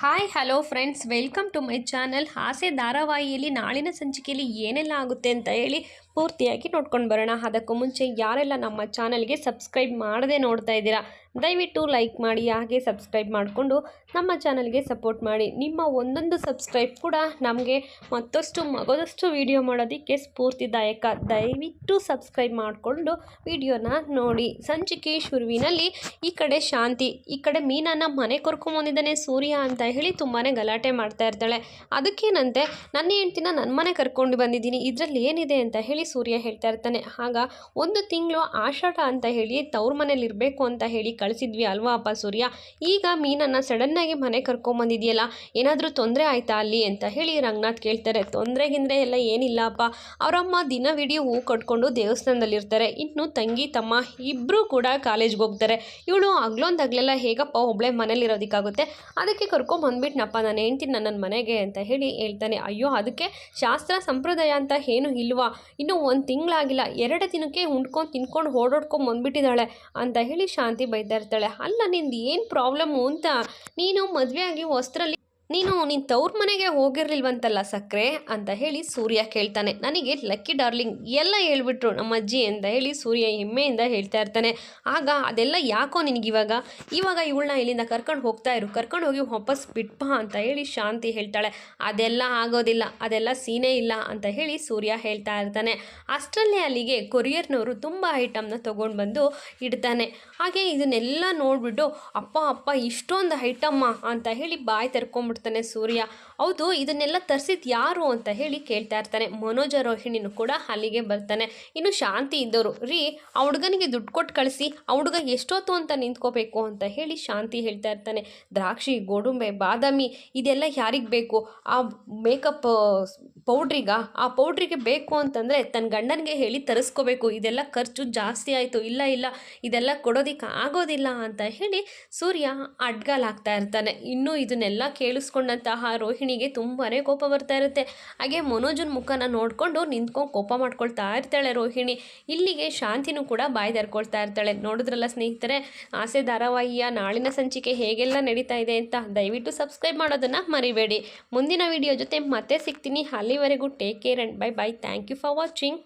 Hi hello friends welcome to my channel ಹಾಸೆ ಧಾರಾವಾಹಿಯಲ್ಲಿ ನಾಳಿನ ಸಂಚಿಕೆಯಲ್ಲಿ ಏನೆಲ್ಲ ಆಗುತ್ತೆ ಅಂತ ಹೇಳಿ ಪೂರ್ತಿಯಾಗಿ ನೋಡ್ಕೊಂಡು ಬರೋಣ. ಅದಕ್ಕೂ ಮುಂಚೆ ಯಾರೆಲ್ಲ ನಮ್ಮ ಚಾನಲ್ಗೆ ಸಬ್ಸ್ಕ್ರೈಬ್ ಮಾಡದೆ ನೋಡ್ತಾ ಇದ್ದೀರಾ ದಯವಿಟ್ಟು ಲೈಕ್ ಮಾಡಿ, ಹಾಗೆ ಸಬ್ಸ್ಕ್ರೈಬ್ ಮಾಡಿಕೊಂಡು ನಮ್ಮ ಚಾನಲ್ಗೆ ಸಪೋರ್ಟ್ ಮಾಡಿ. ನಿಮ್ಮ ಒಂದೊಂದು ಸಬ್ಸ್ಕ್ರೈಬ್ ಕೂಡ ನಮಗೆ ಮತ್ತಷ್ಟು ಮಗದಷ್ಟು ವಿಡಿಯೋ ಮಾಡೋದಕ್ಕೆ ಸ್ಫೂರ್ತಿದಾಯಕ. ದಯವಿಟ್ಟು ಸಬ್ಸ್ಕ್ರೈಬ್ ಮಾಡಿಕೊಂಡು ವಿಡಿಯೋನ ನೋಡಿ. ಸಂಚಿಕೆ ಶುರುವಿನಲ್ಲಿ ಈ ಕಡೆ ಶಾಂತಿ, ಈ ಕಡೆ ಮೀನನ್ನು ಮನೆ ಕರ್ಕೊಂಬಂದಿದ್ದಾನೆ ಸೂರ್ಯ ಅಂತ ಹೇಳಿ ತುಂಬಾ ಗಲಾಟೆ ಮಾಡ್ತಾ ಇರ್ತಾಳೆ. ಅದಕ್ಕೇನಂತೆ, ನನ್ನ ಹೆಂಡ್ತಿನ ನನ್ನ ಮನೆ ಕರ್ಕೊಂಡು ಬಂದಿದ್ದೀನಿ, ಇದರಲ್ಲಿ ಏನಿದೆ ಅಂತ ಹೇಳಿ ಸೂರ್ಯ ಹೇಳ್ತಾ ಇರ್ತಾನೆ. ಆಗ ಒಂದು ತಿಂಗಳು ಆಷಾಢ ಅಂತ ಹೇಳಿ ತವ್ರ ಮನೇಲಿ ಇರಬೇಕು ಅಂತ ಹೇಳಿ ಕಳಿಸಿದ್ವಿ ಅಲ್ವಾ ಅಪ್ಪ ಸೂರ್ಯ? ಈಗ ಮೀನನ್ನು ಸಡನ್ನಾಗಿ ಮನೆ ಕರ್ಕೊಂಬಂದಿದೆಯಲ್ಲ ಏನಾದರೂ ತೊಂದರೆ ಆಯ್ತಾ ಅಲ್ಲಿ ಅಂತ ಹೇಳಿ ರಂಗನಾಥ್ ಕೇಳ್ತಾರೆ. ತೊಂದರೆ ಗಿಂದ್ರೆ ಎಲ್ಲ ಏನಿಲ್ಲ ಅಪ್ಪ. ಅವರಮ್ಮ ದಿನವಿಡೀ ಹೂ ಕಟ್ಕೊಂಡು ದೇವಸ್ಥಾನದಲ್ಲಿರ್ತಾರೆ. ಇನ್ನು ತಂಗಿ, ತಮ್ಮ ಇಬ್ಬರೂ ಕೂಡ ಕಾಲೇಜ್ಗೆ ಹೋಗ್ತಾರೆ. ಇವಳು ಹಗ್ಲೊಂದಾಗ್ಲೆಲ್ಲ ಹೇಗಪ್ಪ ಒಬ್ಳೆ ಮನೇಲಿರೋದಕ್ಕಾಗುತ್ತೆ? ಅದಕ್ಕೆ ಕರ್ಕೊಂಬಂದ್ಬಿಟ್ನಪ್ಪ ನಾನು ಹೇಳ್ತೀನಿ ನನ್ನ ಮನೆಗೆ ಅಂತ ಹೇಳಿ ಹೇಳ್ತಾನೆ. ಅಯ್ಯೋ, ಅದಕ್ಕೆ ಶಾಸ್ತ್ರ ಸಂಪ್ರದಾಯ ಅಂತ ಏನು ಇಲ್ವಾ? ಇನ್ನು ಒಂದು ತಿಂಗಳಾಗಿಲ್ಲ, ಎರಡು ದಿನಕ್ಕೆ ಉಂಡ್ಕೊಂಡು ತಿನ್ಕೊಂಡು ಓಡಾಡ್ಕೊಂಡು ಬಂದ್ಬಿಟ್ಟಿದ್ದಾಳೆ ಅಂತ ಹೇಳಿ ಶಾಂತಿ ಬೈತಾ ಇರ್ತಾಳೆ ಅಲ್ಲ ನಿಂದು ಏನು ಪ್ರಾಬ್ಲಮ್ಮು ಅಂತ ನೀನು ಮದುವೆ ಆಗಿ ವಸ್ತ್ರಲ್ಲಿ ನೀನು ನಿನ್ನ ತವ್ರ ಮನೆಗೆ ಹೋಗಿರ್ಲಿಲ್ವಂತಲ್ಲ ಸಕ್ಕರೆ ಅಂತ ಹೇಳಿ ಸೂರ್ಯ ಕೇಳ್ತಾನೆ. ನನಗೆ ಲಕ್ಕಿ ಡಾರ್ಲಿಂಗ್ ಎಲ್ಲ ಹೇಳ್ಬಿಟ್ರು ನಮ್ಮ ಅಜ್ಜಿ ಅಂತ ಹೇಳಿ ಸೂರ್ಯ ಹೆಮ್ಮೆಯಿಂದ ಹೇಳ್ತಾ ಇರ್ತಾನೆ. ಆಗ ಅದೆಲ್ಲ ಯಾಕೋ ನಿನಗಿವಾಗ ಇವಾಗ? ಇವಳನ್ನ ಇಲ್ಲಿಂದ ಕರ್ಕೊಂಡು ಹೋಗ್ತಾ ಇರು. ಕರ್ಕೊಂಡು ಹೋಗಿ ವಾಪಸ್ ಬಿಟ್ಬಾ ಅಂತ ಹೇಳಿ ಶಾಂತಿ ಹೇಳ್ತಾಳೆ. ಅದೆಲ್ಲ ಆಗೋದಿಲ್ಲ. ಅದೆಲ್ಲ ಸೀನೇ ಇಲ್ಲ ಅಂತ ಹೇಳಿ ಸೂರ್ಯ ಹೇಳ್ತಾ ಇರ್ತಾನೆ. ಅಷ್ಟರಲ್ಲೇ ಅಲ್ಲಿಗೆ ಕೊರಿಯರ್ನವರು ತುಂಬ ಐಟಮ್ನ ತೊಗೊಂಡು ಬಂದು ಇಡ್ತಾನೆ. ಹಾಗೆ ಇದನ್ನೆಲ್ಲ ನೋಡಿಬಿಟ್ಟು, ಅಪ್ಪ ಅಪ್ಪ, ಇಷ್ಟೊಂದು ಐಟಮ್ಮ? ಅಂತ ಹೇಳಿ ಬಾಯಿ ತೆರ್ಕೊಂಡ್ಬಿಡ್ತಾನೆ ಸೂರ್ಯ. ಹೌದು, ಇದನ್ನೆಲ್ಲ ತರಿಸಿದ್ ಯಾರು ಅಂತ ಹೇಳಿ ಕೇಳ್ತಾ ಇರ್ತಾನೆ. ಮನೋಜ ರೋಹಿಣಿನೂ ಕೂಡ ಅಲ್ಲಿಗೆ ಬರ್ತಾನೆ. ಇನ್ನು ಶಾಂತಿ ಇದ್ದವರು ರೀ, ಆ ಹುಡುಗನಿಗೆ ದುಡ್ಡು ಕೊಟ್ಟು ಕಳಿಸಿ, ಆ ಹುಡುಗ ಎಷ್ಟೊತ್ತು ಅಂತ ನಿಂತ್ಕೋಬೇಕು ಅಂತ ಹೇಳಿ ಶಾಂತಿ ಹೇಳ್ತಾ ಇರ್ತಾನೆ. ದ್ರಾಕ್ಷಿ, ಗೋಡುಂಬೆ, ಬಾದಾಮಿ, ಇದೆಲ್ಲ ಯಾರಿಗೆ ಬೇಕು? ಆ ಮೇಕಪ್ ಪೌಡ್ರಿಗ? ಆ ಪೌಡ್ರಿಗೆ ಬೇಕು ಅಂತಂದರೆ ತನ್ನ ಗಂಡನಿಗೆ ಹೇಳಿ ತರಿಸ್ಕೋಬೇಕು. ಇದೆಲ್ಲ ಖರ್ಚು ಜಾಸ್ತಿ ಆಯಿತು. ಇಲ್ಲ ಇಲ್ಲ, ಇದೆಲ್ಲ ಕೊಡೋದಿಕ್ಕೆ ಆಗೋದಿಲ್ಲ ಅಂತ ಹೇಳಿ ಸೂರ್ಯ ಅಡ್ಗಾಲಾಗ್ತಾ ಇರ್ತಾನೆ. ಇನ್ನು ಇದನ್ನೆಲ್ಲ ಕೇಳಿಸ್ಕೊಂಡಂತಹ ರೋಹಿಣಿಗೆ ತುಂಬಾ ಕೋಪ ಬರ್ತಾ ಇರುತ್ತೆ. ಹಾಗೆ ಮನೋಜನ್ ಮುಖನ ನೋಡಿಕೊಂಡು ನಿಂತ್ಕೊಂಡು ಕೋಪ ಮಾಡ್ಕೊಳ್ತಾ ಇರ್ತಾಳೆ ರೋಹಿಣಿ. ಇಲ್ಲಿಗೆ ಶಾಂತಿನೂ ಕೂಡ ಬಾಯಿ ತೆರ್ಕೊಳ್ತಾ ಇರ್ತಾಳೆ. ನೋಡಿದ್ರಲ್ಲ ಸ್ನೇಹಿತರೆ, ಆಸೆ ಧಾರಾವಾಹಿಯ ನಾಳಿನ ಸಂಚಿಕೆ ಹೇಗೆಲ್ಲ ನಡೀತಾ ಇದೆ ಅಂತ ದಯವಿಟ್ಟು ಸಬ್ಸ್ಕ್ರೈಬ್ ಮಾಡೋದನ್ನು ಮರಿಬೇಡಿ. ಮುಂದಿನ ವಿಡಿಯೋ ಜೊತೆ ಮತ್ತೆ ಸಿಗ್ತೀನಿ. ಅಲ್ಲಿವರೆಗೂ take care and bye bye thank you for watching